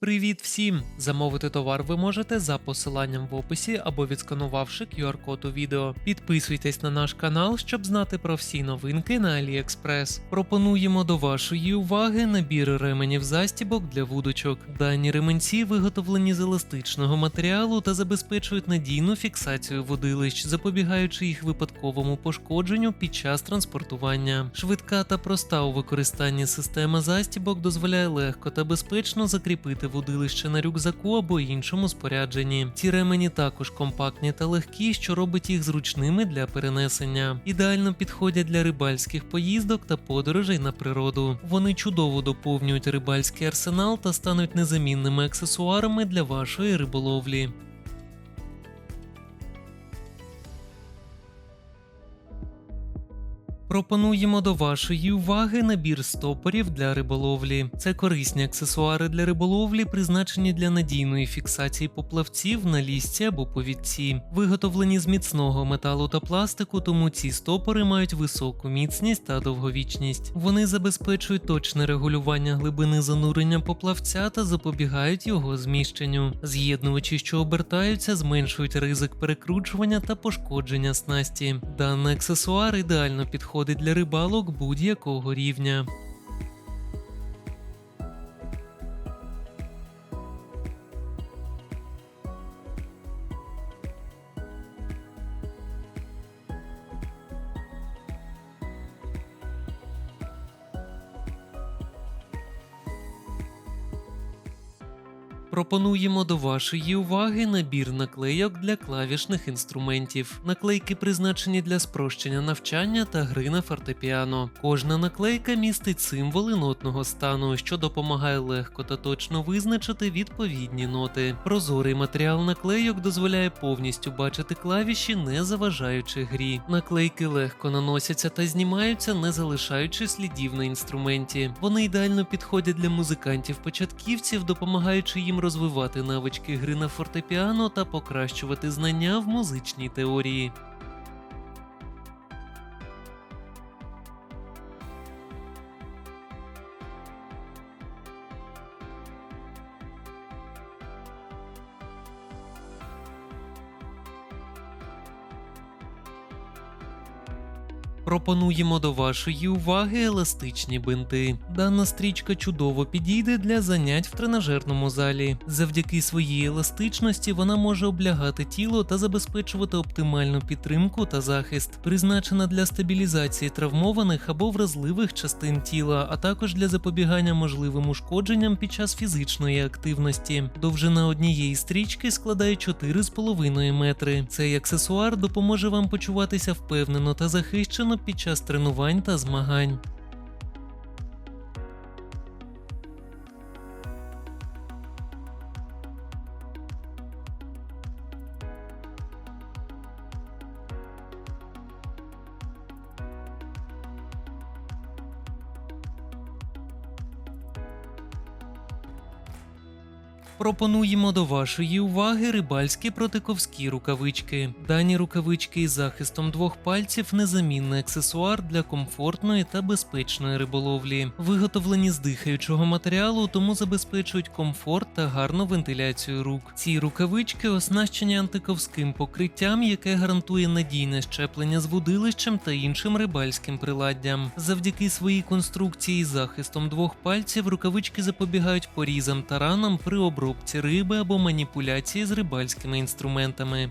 Привіт всім! Замовити товар ви можете за посиланням в описі або відсканувавши QR-код у відео. Підписуйтесь на наш канал, щоб знати про всі новинки на AliExpress. Пропонуємо до вашої уваги набір ременів застібок для вудочок. Дані ременці виготовлені з еластичного матеріалу та забезпечують надійну фіксацію водилищ, запобігаючи їх випадковому пошкодженню під час транспортування. Швидка та проста у використанні система застібок дозволяє легко та безпечно закріпити водилище на рюкзаку або іншому спорядженні. Ці ремені також компактні та легкі, що робить їх зручними для перенесення. Ідеально підходять для рибальських поїздок та подорожей на природу. Вони чудово доповнюють рибальський арсенал та стануть незамінними аксесуарами для вашої риболовлі. Пропонуємо до вашої уваги набір стопорів для риболовлі. Це корисні аксесуари для риболовлі, призначені для надійної фіксації поплавців на лісці або повідці. Виготовлені з міцного металу та пластику, тому ці стопори мають високу міцність та довговічність. Вони забезпечують точне регулювання глибини занурення поплавця та запобігають його зміщенню. З'єднувачі, що обертаються, зменшують ризик перекручування та пошкодження снасті. Даний аксесуар ідеально підходить для рибалок будь-якого рівня. Пропонуємо до вашої уваги набір наклейок для клавішних інструментів. Наклейки призначені для спрощення навчання та гри на фортепіано. Кожна наклейка містить символи нотного стану, що допомагає легко та точно визначити відповідні ноти. Прозорий матеріал наклейок дозволяє повністю бачити клавіші, не заважаючи грі. Наклейки легко наносяться та знімаються, не залишаючи слідів на інструменті. Вони ідеально підходять для музикантів-початківців, допомагаючи їм розвивати навички гри на фортепіано та покращувати знання в музичній теорії. Пропонуємо до вашої уваги еластичні бинти. Дана стрічка чудово підійде для занять в тренажерному залі. Завдяки своїй еластичності вона може облягати тіло та забезпечувати оптимальну підтримку та захист, призначена для стабілізації травмованих або вразливих частин тіла, а також для запобігання можливим ушкодженням під час фізичної активності. Довжина однієї стрічки складає 4,5 метри. Цей аксесуар допоможе вам почуватися впевнено та захищено під час тренувань та змагань. Пропонуємо до вашої уваги рибальські протиковські рукавички. Дані рукавички із захистом двох пальців незамінний аксесуар для комфортної та безпечної риболовлі. Виготовлені з дихаючого матеріалу, тому забезпечують комфорт та гарну вентиляцію рук. Ці рукавички оснащені антиковським покриттям, яке гарантує надійне щеплення з вудилищем та іншим рибальським приладдям. Завдяки своїй конструкції з захистом двох пальців рукавички запобігають порізам та ранам при обробці риби або маніпуляції з рибальськими інструментами.